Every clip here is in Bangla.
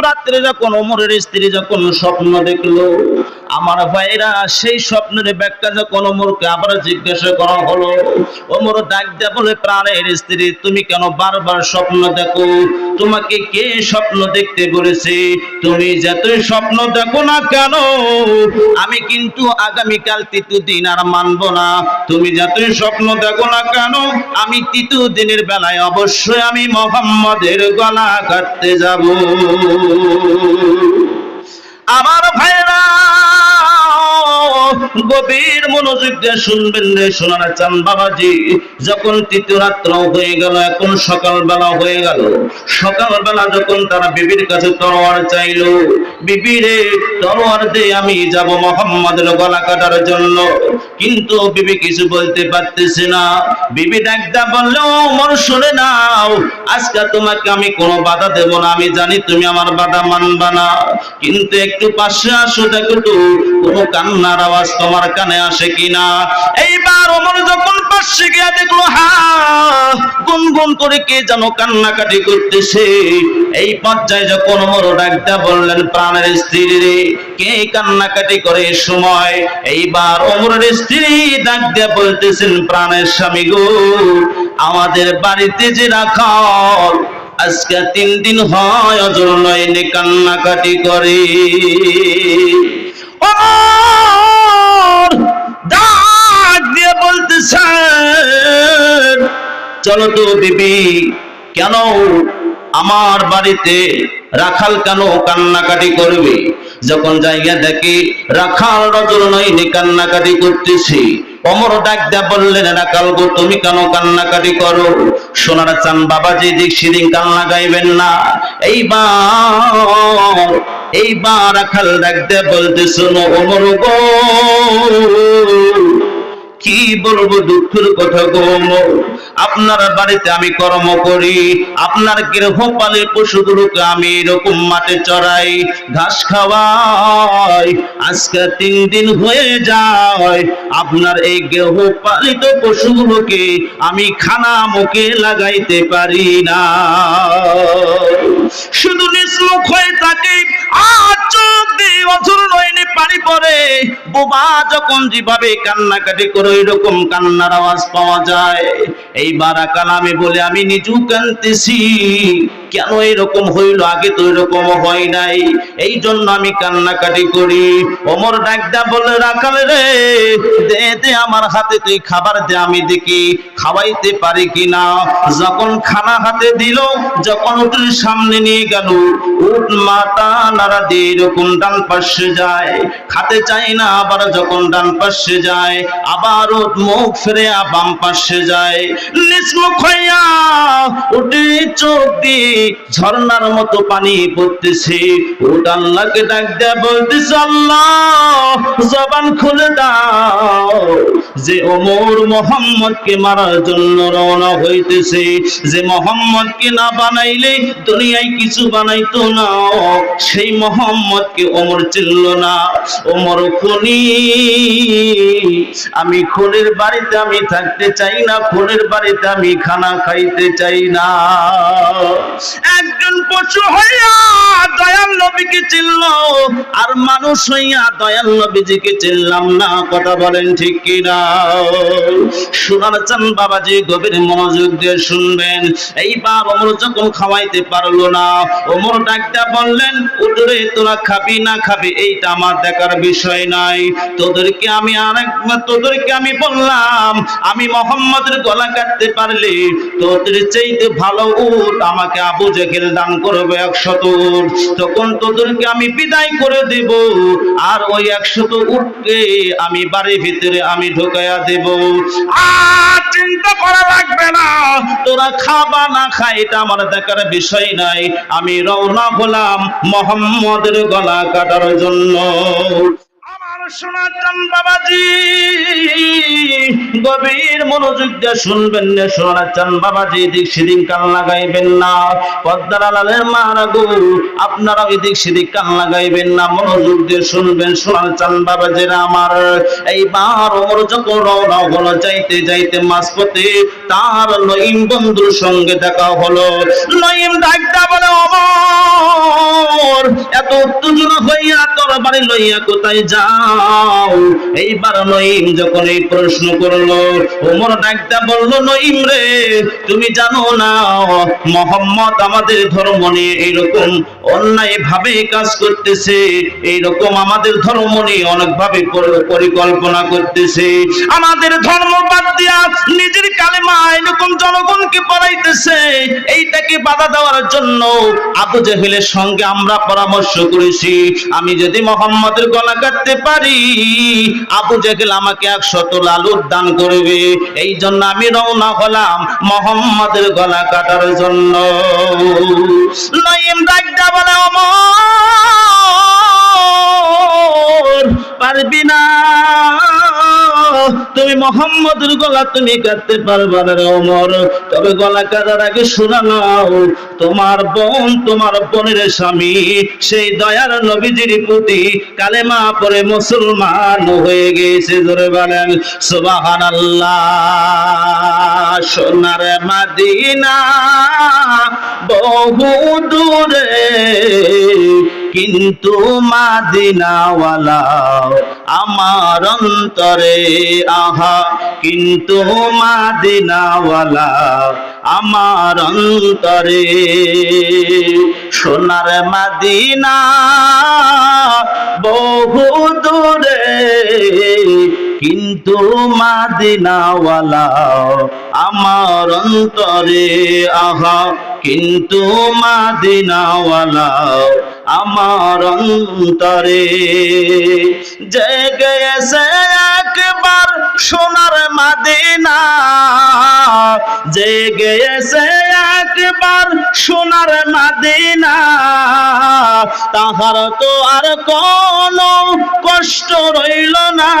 রাত্রে যখন ওমরের স্ত্রী যখন স্বপ্ন দেখল আমার ভাইরা সেই স্বপ্নের ব্যাখ্যা যখন ওমরকে আবার জিজ্ঞাসা করা হলো ওমর ডাক দেয়া বলে, প্রাণের স্ত্রী, তুমি কেন বারবার স্বপ্ন দেখো? তোমাকে কে স্বপ্ন দেখতে বলেছে? তুমি যতই স্বপ্ন দেখো না কেন, আমি কিন্তু আগামীকাল তৃতীয় দিন আর মানবো না। তুমি যতই স্বপ্ন দেখো না কেন, আমি তৃতীয় দিনের বেলায় অবশ্যই আমি মোহাম্মদের গলা কাটতে যাব। আমার ভাইরা গভীর মনোযোগ দিয়ে শুনবেন রে চান বাবাজি। যখন তৃতীয় রাত্র হয়ে গেল, এখন সকালবেলা হয়ে গেল। সকালবেলা যখন তারা বিবির কাছে তরোয়ার চাইলো তরোয়ার দিয়ে আমি যাব মোহাম্মদের গলা কাটার জন্য। কিন্তু বিবি কিছু বলতে পারতেছে না। বিবি ডাকদা বলল মর শুনে নাও আজকে তোমাকে আমি কোনো বাধা দেব না। আমি জানি তুমি আমার বাধা মানবা না। কিন্তু একটু পাশে আসো দেখো তো, কোনো কান্নার আওয়াজ তোমার কানে আসে কিনা? এইবার ওমর যখন পাশে গিয়া দেখল, হা গুনগুন করে কে যেন কান্নাকাটি করতেছে। এই পর্যায়ে যখন ওমর ডাকটা বললেন, প্রাণের স্ত্রী রে, কে কান্নাকাটি করে সময়? এইবার ওমরের স্ত্রী ডাক দিয়ে বলতেছেন, প্রাণের স্বামী গো, আমাদের বাড়িতে যে রাখাল, আজকে তিন দিন হয় অজর নয়নে কান্নাকাটি করে। চলো তো বিবি কেন আমার বাড়িতে রাখাল কেন কান্নাকাটি করবে? যখন জায়গা দেখি রাখাল রজল নয়নি কান্নাকাটি করতেছি, অমর ডাক দেয়া বললেন, রাখাল গো, তুমি কেন কান্নাকাটি করো? সোনার চান বাবাজি দিক সেদিন কান্না গাইবেন না। এইবার এইবার রাখাল ডাক দেয়া বলতে শোনো, অমর গো, কি বলব দুঃখের কথা গো আপনার বাড়িতে আমি কর্ম করি, আপনার গৃহপালিত পশুগুলোকে আমি এরকম মাঠে চড়াই, ঘাস খাওয়াই, আজকে তিন দিন হয়ে যায়, আপনার এই গৃহপালিত পশুগুলোকে আমি খানা মুখে লাগাইতে পারি না। শুধু নিঃসমুখ হয়ে থাকে, আর চোখ দিয়ে অঝর নয়নে পানি পড়ে বোবা যখন যেভাবে কান্নাকাটি করে ওই রকম কান্নার আওয়াজ পাওয়া যায়। এইবার কালামে বলে, আমি নিজেও কানতেছি কেন এরকম হইল? আগে তো এরকম হয় নাই। এই জন্য আমি কান্নাকাটি করি। ওমর ডাকদা বলে রাখালে রে, দে আমার হাতে তুই খাবার দে, আমি দেখি খাওয়াইতে পারি কিনা। যখন খানা হাতে দিল, যখন উঠের সামনে নিয়ে গেল। উঠ মাথা নাড়া দিয়ে এরকম ডান পাশে যায়। খাতে চাই না, আবার যখন ডান পাশে যায়, আবার উঠ মুখ ফিরে বাম পাশে যায়। নিসমুখ হইয়া উঠে চোখ দিয়ে ঝর্ণার মতো পানি পড়তেছে। উঠ আল্লাহকে ডাক দেয়া বলতেছে জবান খুলে দাও। যে ওমর মোহাম্মদকে মারার জন্য রওনা হইতেছে, যে মোহাম্মদকে না বানাইলে দুনিয়ায় কিছু বানাইতো না। সেই মোহাম্মদকে ওমর চিনল না। ওমর, খুনি, আমি খুনের বাড়িতে আমি থাকতে চাই না, খুনের বাড়িতে আমি খানা খাইতে চাই না। একজন পশু হইয়া দয়াল নবীকে চিনল, আর মানুষ হইয়া দয়াল নবীজিকে চিনলাম না। কথা বলেন ঠিক কিনা? শোনার চান বাবাজি, গভীর মনোযোগ দিয়ে শুনবেন। এইবার ওমর যখন খাওয়াইতে পারল না ওমর ডাকটা বললেন উঠরে তোরা খাবি না খাবি, এইটা আমার দেখার বিষয় নাই। তোদেরকে আমি আরেকবার তোদেরকে আমি বললাম, আমি মোহাম্মদের গলা কাটতে পারলে তোদের চাইতে ভালো উট আমাকে আবু জেহেল দান করবে একশত তখন তোদেরকে আমি বিদায় করে দেব, আর ওই একশত উটকে আমি বাড়ির ভিতরে আমি ঢোকাইয়া দেব। আর চিন্তা করা লাগবে না, তোরা খাবা না খাই এটা আমার দেখার বিষয় নাই। আমি রওনা হলাম মোহাম্মদের গলা কাটার জন্য। সোনাচান বাবাজি। গভীর মনোযোগ দিয়ে শুনবেন না সোনাচান বাবাজি সেদিক কান লাগাইবেন না। পদ্মার আলালের মারা গো আপনারা সেদিক কান লাগাইবেন না। মনোযোগ দিয়ে শুনবেন বাবাজিরা আমার। ওমর যখন রওনা হলো, যাইতে যাইতে মাঝপথে তার নঈম বন্ধুর সঙ্গে দেখা হলো। নঈম ডাকটা বলে, ওমর, এত উত্তেজনা হইয়া তোর বাড়ি লইয়া কোথায় যাও এইবার নইম যখন এই প্রশ্ন করল, ওমর ডাকটা বলল নইম রে, তুমি জানো না, মোহাম্মদ আমাদের ধর্ম নিয়ে এইরকম অন্যায় ভাবে কাজ করতেছে, এইরকম আমাদের ধর্ম নিয়ে অনেক ভাবে পরিকল্পনা করতেছে। আমাদের ধর্ম বাদ দিয়া নিজের কালেমা এরকম জনগণকে পড়াইতেছে, এইটাকে বাধা দেওয়ার জন্য আবু জেহেলের সঙ্গে আমরা পরামর্শ করেছি। আমি যদি মোহাম্মদের গলা কাটতে পারি আবু জেহেল আমাকে একশত লালুর দান করবে। এই জন্য আমি রওনা হলাম মোহাম্মদের গলা কাটার জন্য। বলে পারবি না। তুমি মোহাম্মদের গলা তুমি কাটতে পারবা না ওমর। তবে গলা কাটার আগে শোনা নাও, তোমার বোন, তোমার বোনের স্বামী, সেই দয়ার নবীজির প্রতি কালেমা পরে মুসলমান হয়ে গেছে জোরে বলেন, সুবহানাল্লাহ। সোনার মাদিনা বহু দূরে কিন্তু মাদিনাওয়ালা আমার অন্তরে, আহা, কিন্তু মাদিনাওয়ালা আমার অন্তরে। সোনার মাদিনা বহু দূরে কিন্তু মাদিনাওয়ালা আমার অন্তরে, আহা, কিন্তু মাদিনাওয়ালা আমার অন্তরে। জেগে এসে একবার সোনার মাদিনা, জেগে এসে একবার সোনার মাদিনা। তাহার তো আর কোন কষ্ট রইল না।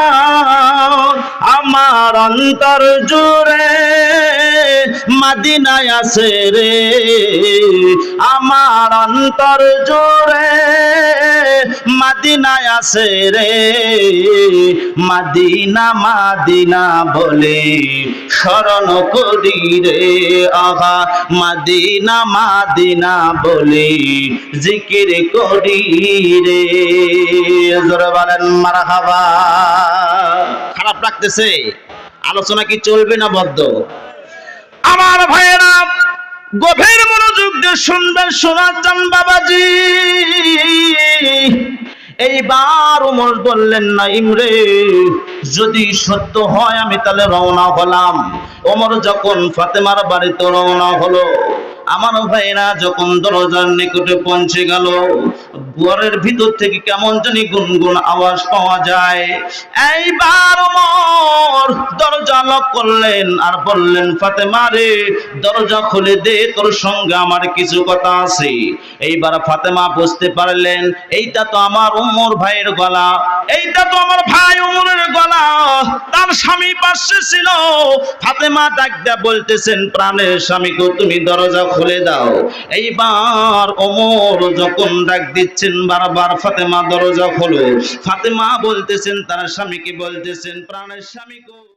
আমার অন্তর জুড়ে মাদিনায় আছে রে। আমার অন্তর জুড়ে মাদিনায় আছে রে। মাদিনা মাদিনা বলে শরণ করি রে। আহা, মাদিনা মাদিনা বলে জিকির করি রে। বলেন, মারহাবা। খারাপ লাগতেছে, আলোচনা কি চলবে না বদ্ধ? আমার ভাইয়েরা, গভীর মনোযোগ দিয়ে শুনবেন চান বাবাজি। এইবার ওমর বললেন না ইমরে যদি সত্য হয় আমি তাহলে রওনা হলাম। ওমর যখন ফাতেমার বাড়িতে রওনা হলো আমার ভাইরা যখন দরজার নিকটে পৌঁছে গেল ঘরের ভিতর থেকে কেমন জানি গুনগুন আওয়াজ পাওয়া যায়। এইবার ওমর দরজা লক করলেন আর বললেন, ফাতেমা রে, দরজা খুলে দে, তোর সঙ্গে আমার কিছু কথা আছে। এইবার ফাতেমা বুঝতে পারলেন, এইটা তো আমার উমর ভাইয়ের গলা, এইটা তো আমার ভাই উমরের গলা। স্বামী পাশে ছিল, ফাতেমা ডাক দেয়া বলতেছেন, প্রাণের স্বামীকে তুমি দরজা খুলে দাও। এইবার ওমর যখন ডাক দিচ্ছেন, বারবার ফাতেমা দরজা খোলো। ফাতেমা বলতেছেন, তার স্বামীকে বলতেছেন? প্রাণের স্বামীকে